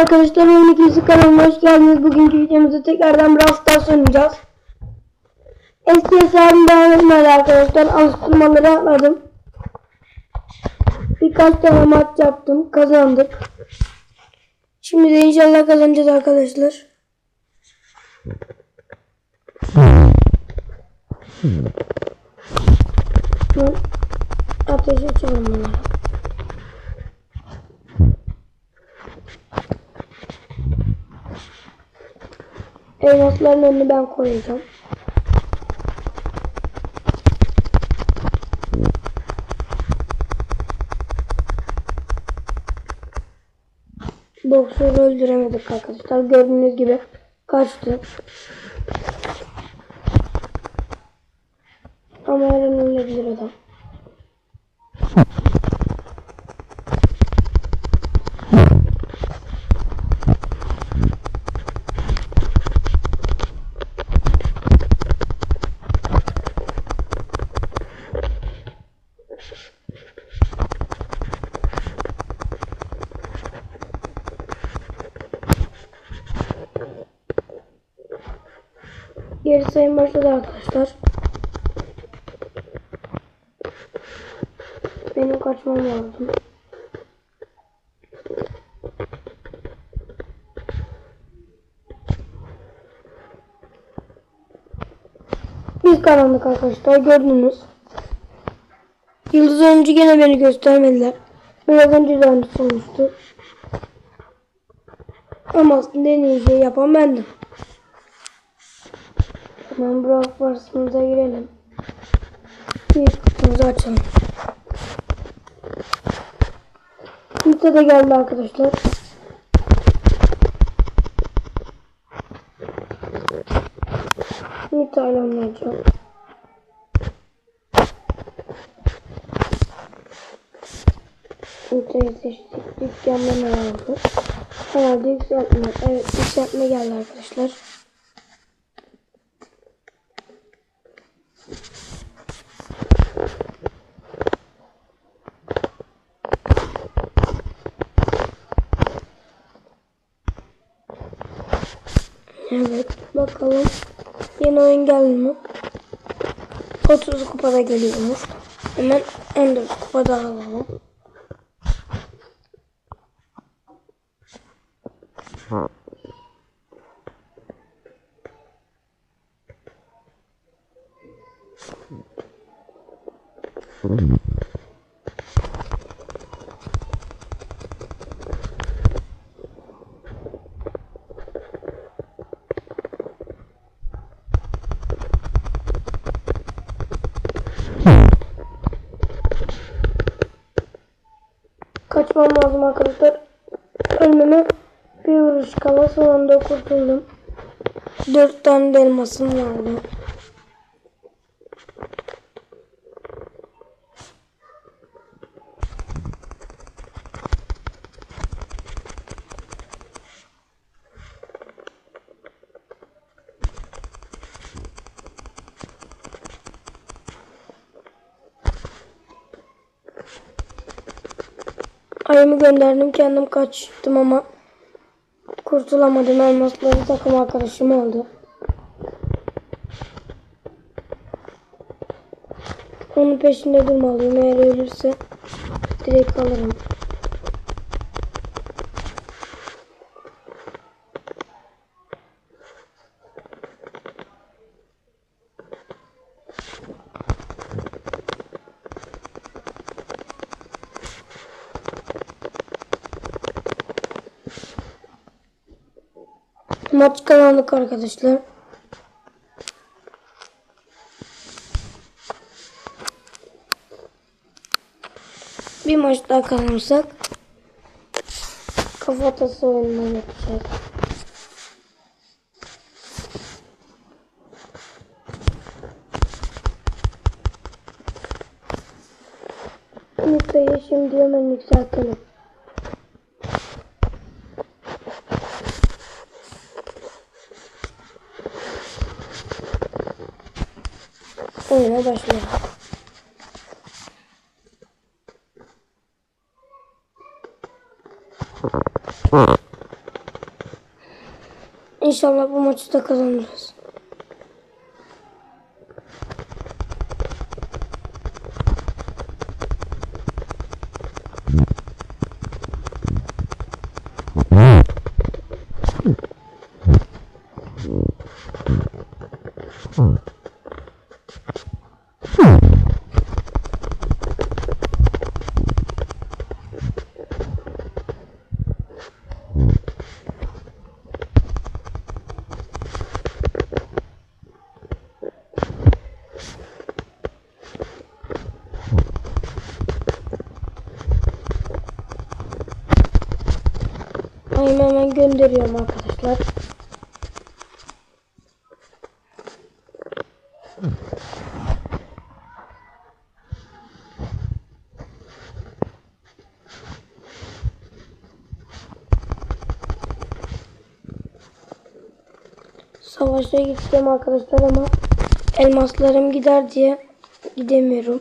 arkadaşlar oyun ikisi kanalıma hoş geldiniz. Bugünkü videomuzda tekrardan Brawl Stars oynayacağız. Eski hesabım devam etmedi arkadaşlar. Alıştırmaları atladım. Birkaç tane maç yaptım. Kazandık. Şimdi de inşallah kazanacağız arkadaşlar. Ateş açalım bunları. Elmasların önünü ben koyacağım. Boksörü öldüremedik arkadaşlar. Gördüğünüz gibi kaçtı. Ama ölebilir adam. Geri sayım başladı arkadaşlar. Benim kaçmam lazım. Biz karanlık arkadaşlar gördünüz. Yıldız önce gene beni göstermediler. Biraz önce de olmuştu. Ama aslında en iyi şey yapan bendim. Hemen Brawl Stars'ımıza girelim. Bir kutumuzu açalım. Kimse de geldi arkadaşlar. Bir tane oynayacağım. Nita'yı seçtik. Dükkanda ne vardı? Herhalde yükseltme. Evet yükseltme geldi arkadaşlar. Evet bakalım. Yeni oyun geldi mi? 30 kupada geliyormuş. Hemen 14 kupada alalım. Kaçmam lazım arkadaşlar. Ölmeme bir vuruş kala son anda kurtuldum. Dört tane de elmasım vardı. Ayımı gönderdim kendim kaçtım ama kurtulamadım elmasları takım arkadaşım oldu. Onun peşinde durmalıyım eğer ölürse direkt alırım. Maç kazandık arkadaşlar. Bir maç daha kazanırsak kafatası oyununa yapacağız. Nita'yı şimdi hemen yükseltelim. oyuna başlayalım. İnşallah bu maçı da kazanırız. Gönderiyorum arkadaşlar. Savaşa gideceğim arkadaşlar ama elmaslarım gider diye gidemiyorum.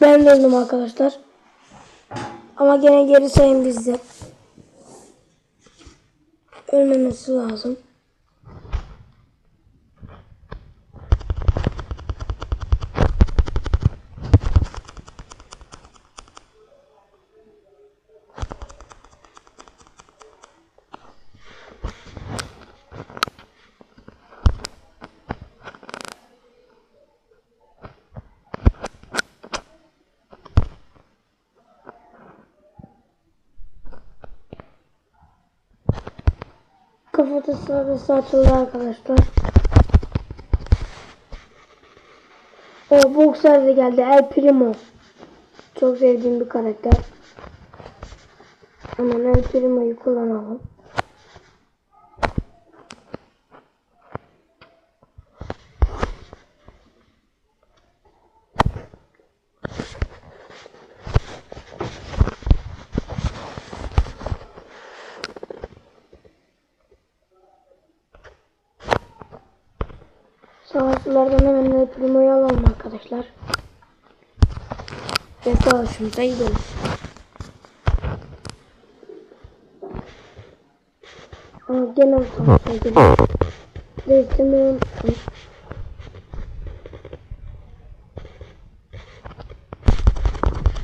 Ben de öldüm arkadaşlar. Ama gene geri sayın bizde. Ölmemesi lazım. Kafatası arası açıldı arkadaşlar. O boxer de geldi. El Primo. Çok sevdiğim bir karakter. Hemen El Primo'yu kullanalım. Savaşçılardan hemen El Primo'yu alalım arkadaşlar. Ve savaşımıza gidelim. Aa, gene savaşa gidelim. Değiştirmeyi unuttum.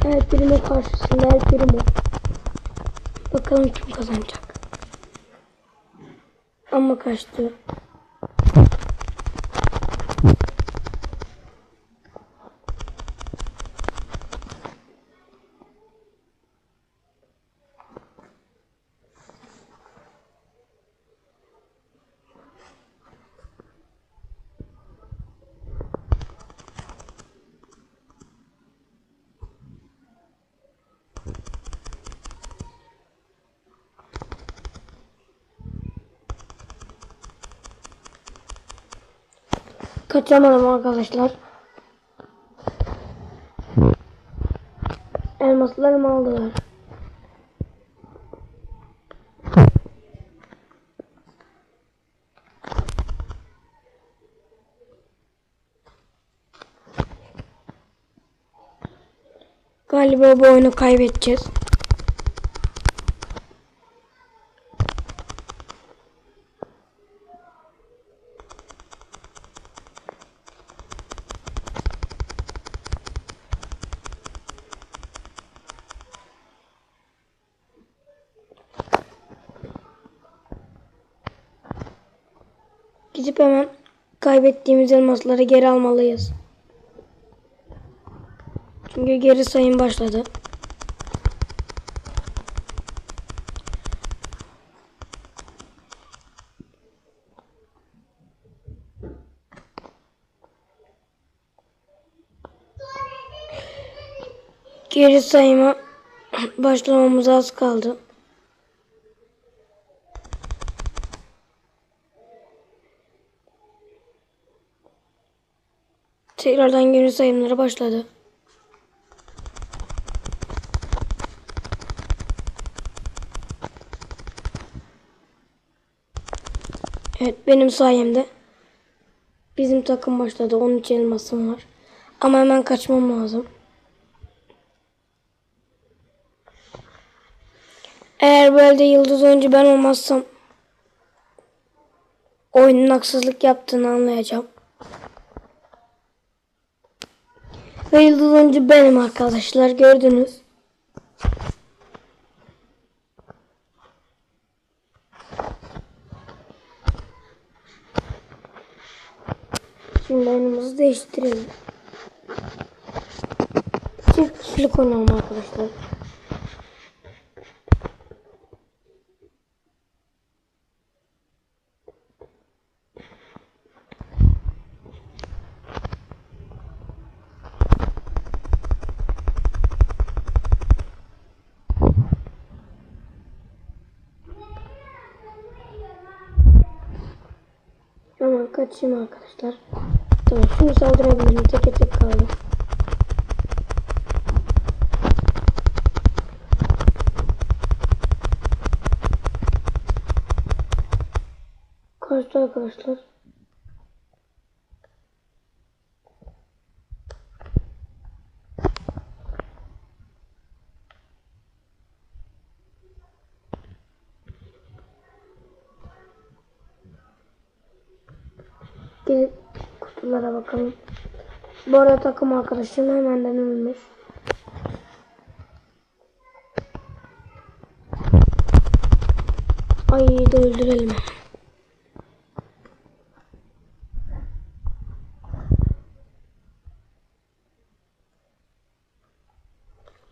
El Primo karşısında El Primo. Bakalım kim kazanacak. Ama kaçtı. Kaçamadım arkadaşlar. Elmaslarımı aldılar. Galiba bu oyunu kaybedeceğiz. Gidip hemen kaybettiğimiz elmasları geri almalıyız. Çünkü geri sayım başladı. Geri sayıma başlamamız az kaldı. Tekrardan geri sayımları başladı. Evet benim sayemde bizim takım başladı. Onun için elmasım var. Ama hemen kaçmam lazım. Eğer bu elde yıldız oyuncu ben olmazsam oyunun haksızlık yaptığını anlayacağım. Yıldız oyuncu benim arkadaşlar gördünüz. Şimdi oyunumuzu değiştirelim. Çift kişilik oynayalım arkadaşlar. Hemen kaçayım arkadaşlar. Tamam şunu saldırabilirim. Tek tek kaldı. Kaçtı arkadaşlar. Gidip kutulara bakalım. Bu arada takım arkadaşım hemenden ölmüş. Ay de öldürelim hemen.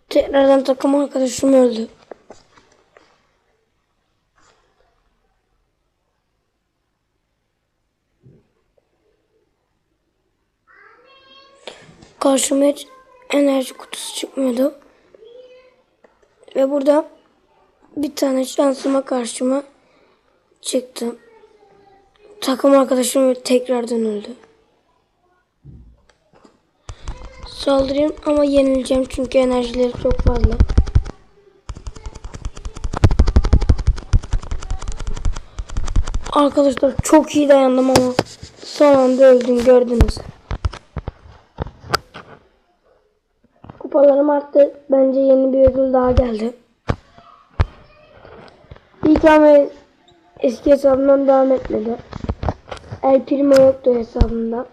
Tekrardan takım arkadaşım öldü. Karşıma hiç enerji kutusu çıkmıyordu. Ve burada bir tane şansıma karşıma çıktı. Takım arkadaşım tekrardan öldü. Saldırayım ama yenileceğim çünkü enerjileri çok fazla. Arkadaşlar çok iyi dayandım ama son anda öldüm gördünüz. Kupalarım arttı. Bence yeni bir ödül daha geldi. İlk ama eski hesabımdan devam etmedi. El Primo yoktu hesabımda.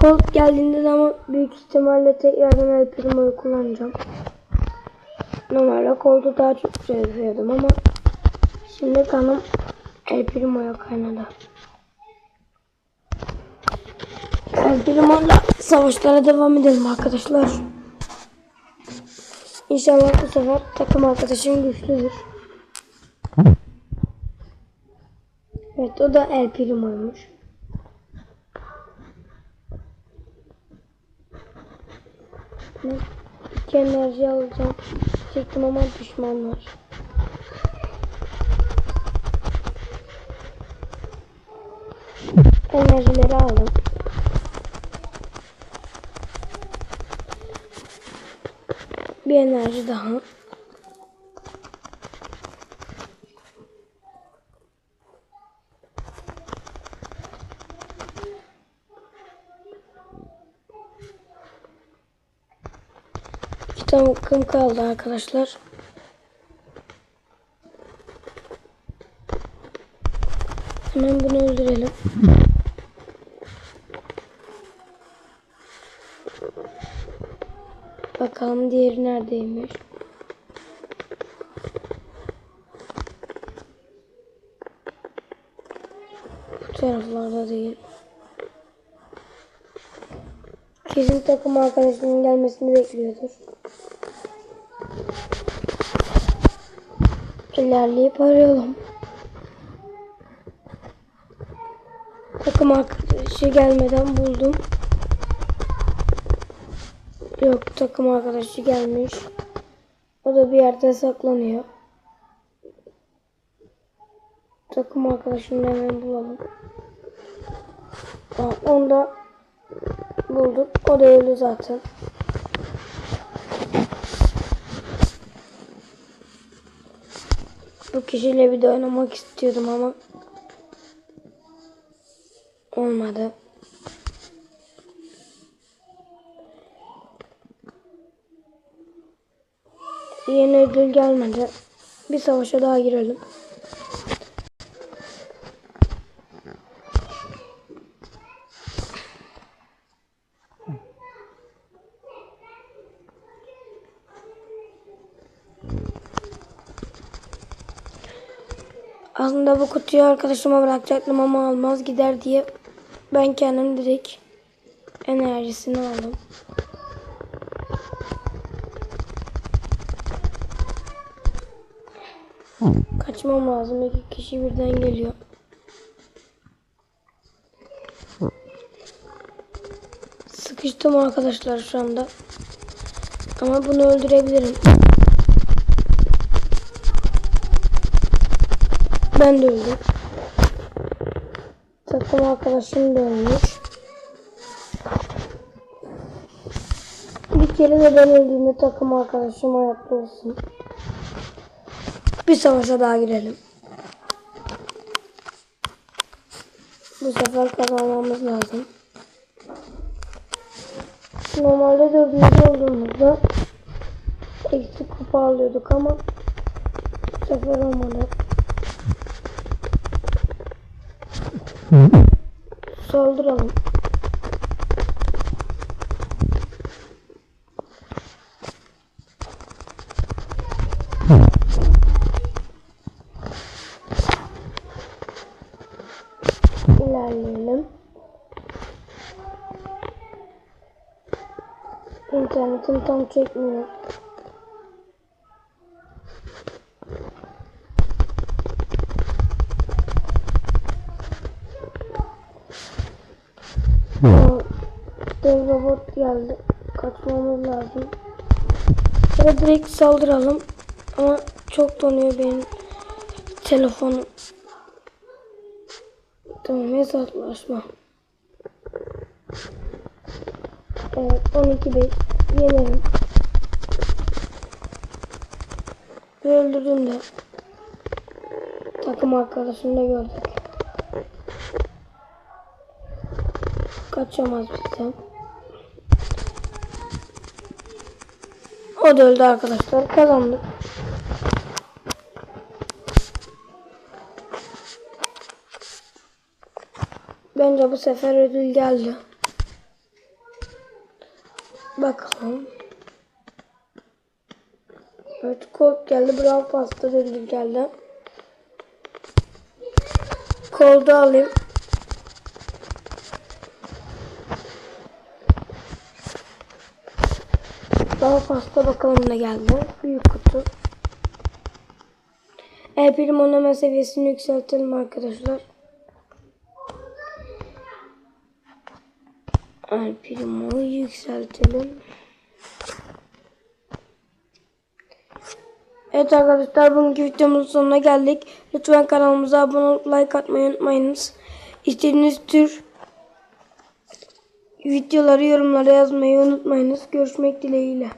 Colt geldiğinde de ama büyük ihtimalle tekrardan El Primo'yu kullanacağım. Normalde Colt'u daha çok seviyordum ama şimdi kanım El Primo'ya kaynadı. El Primo'yla savaşlara devam edelim arkadaşlar. İnşallah bu sefer takım arkadaşım güçlüdür. Evet o da El Primo'ymuş. İki enerji alacağım. Çektim ama düşmanlar. Enerjileri aldım. Bir enerji daha. İki tavukım kaldı arkadaşlar. Hemen bunu öldürelim. Bakalım diğeri neredeymiş. Bu taraflarda değil. Kesin takım arkadaşının gelmesini bekliyordur. İlerleyip arayalım. Takım arkadaşı gelmeden buldum. Yok takım arkadaşı gelmiş. O da bir yerde saklanıyor. Takım arkadaşını hemen bulalım. Tamam, onu da bulduk. O da öldü zaten. Bu kişiyle bir de oynamak istiyordum ama Olmadı. Yeni ödül gelmedi. Bir savaşa daha girelim. Aslında bu kutuyu arkadaşıma bırakacaktım ama almaz gider diye ben kendim direkt enerjisini aldım. Kaçmam lazım. İki kişi birden geliyor. Sıkıştım arkadaşlar şu anda. Ama bunu öldürebilirim. Ben de öldüm. Takım arkadaşım da ölmüş. Bir kere de ben öldüğümde takım arkadaşım hayatta olsun. Bir savaşa daha girelim. Bu sefer kazanmamız lazım. Normalde dördüncü olduğumuzda eksik kupa alıyorduk ama bu sefer olmadı. Saldıralım. Tam çekmiyor. Dev robot geldi. Kaçmamız lazım. Da direkt saldıralım. Ama çok donuyor benim telefonum. Tamam hesaplaşma. Evet 12 5 yenerim. Öldürdüm de. Takım arkadaşını da gördük. Kaçamaz bizden. O da öldü arkadaşlar. Kazandık. Bence bu sefer ödül geldi. Bakalım. Evet kod geldi. Brawl Pass'ta ödül geldi. Koldu alayım. Brawl Pass'ta bakalım ne geldi. Büyük kutu. El prim oynama seviyesini yükseltelim arkadaşlar. El yükseltelim. Evet arkadaşlar bugünkü videomuzun sonuna geldik. Lütfen kanalımıza abone olup like atmayı unutmayınız. İstediğiniz tür videoları yorumlara yazmayı unutmayınız. Görüşmek dileğiyle.